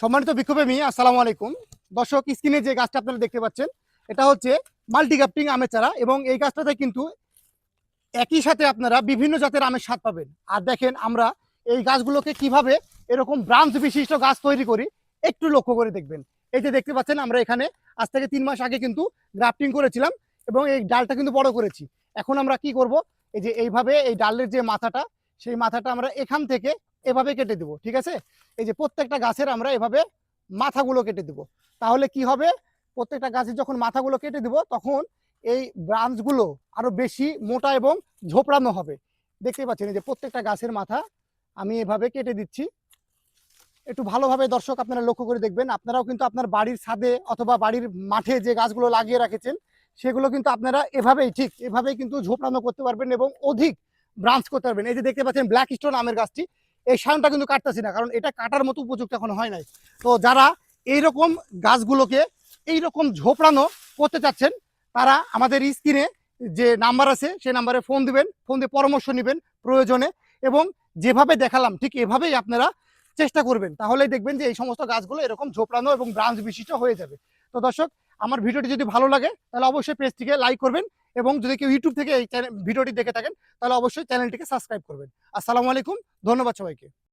সম্মানিত বিক্ষোভেমী আসসালামু আলাইকুম। দর্শক, স্ক্রিনে যে গাছটা আপনারা দেখতে পাচ্ছেন, এটা হচ্ছে মাল্টিগ্রাফটিং আমের চারা এবং এই গাছটাতে কিন্তু একই সাথে আপনারা বিভিন্ন জাতের আমের স্বাদ পাবেন। আর দেখেন আমরা এই গাছগুলোকে কীভাবে এরকম ব্রাঞ্চ বিশিষ্ট গাছ তৈরি করি, একটু লক্ষ্য করে দেখবেন। এই যে দেখতে পাচ্ছেন, আমরা এখানে আজ থেকে তিন মাস আগে কিন্তু গ্রাফটিং করেছিলাম এবং এই ডালটা কিন্তু বড় করেছি। এখন আমরা কি করব, এই যে এইভাবে এই ডালের যে মাথাটা, সেই মাথাটা আমরা এখান থেকে এভাবে কেটে দেবো, ঠিক আছে? এই যে প্রত্যেকটা গাছের আমরা এভাবে মাথাগুলো কেটে দেবো। তাহলে কি হবে? প্রত্যেকটা গাছের যখন মাথাগুলো কেটে দেবো, তখন এই ব্রাঞ্চগুলো আরও বেশি মোটা এবং ঝোপড়ানো হবে। দেখতে পাচ্ছেন, এই যে প্রত্যেকটা গাছের মাথা আমি এভাবে কেটে দিচ্ছি। একটু ভালোভাবে দর্শক আপনারা লক্ষ্য করে দেখবেন, আপনারাও কিন্তু আপনার বাড়ির ছাদে অথবা বাড়ির মাঠে যে গাছগুলো লাগিয়ে রেখেছেন, সেগুলো কিন্তু আপনারা এভাবেই, ঠিক এভাবেই কিন্তু ঝোপড়ানো করতে পারবেন এবং অধিক ব্রাঞ্চ করতে পারবেন। এই যে দেখতে পাচ্ছেন ব্ল্যাক স্টোন আমের গাছটি এই সাউন্ডটা কিন্তু কাটতেছি না, কারণ এটা কাটার মতো উপযুক্ত এখন হয় নাই। তো যারা এইরকম গাছগুলোকে এইরকম ঝোপড়ানো করতে চাচ্ছেন, তারা আমাদের স্ক্রিনে যে নাম্বার আছে সেই নাম্বারে ফোন দিবেন, ফোন দিয়ে পরামর্শ নেবেন প্রয়োজনে এবং যেভাবে দেখালাম, ঠিক এভাবেই আপনারা চেষ্টা করবেন। তাহলেই দেখবেন যে এই সমস্ত গাছগুলো এরকম ঝোপড়ানো এবং ব্রাঞ্চ বিশিষ্ট হয়ে যাবে। তো দর্শক আমার ভিডিওটি যদি ভালো লাগে, তাহলে অবশ্যই পেজটিকে লাইক করবেন এবং যদি কেউ ইউটিউব থেকে এই ভিডিওটি দেখে থাকেন, তাহলে অবশ্যই চ্যানেলটিকে সাবস্ক্রাইব করবেন। আসসালামু আলাইকুম, ধন্যবাদ সবাইকে।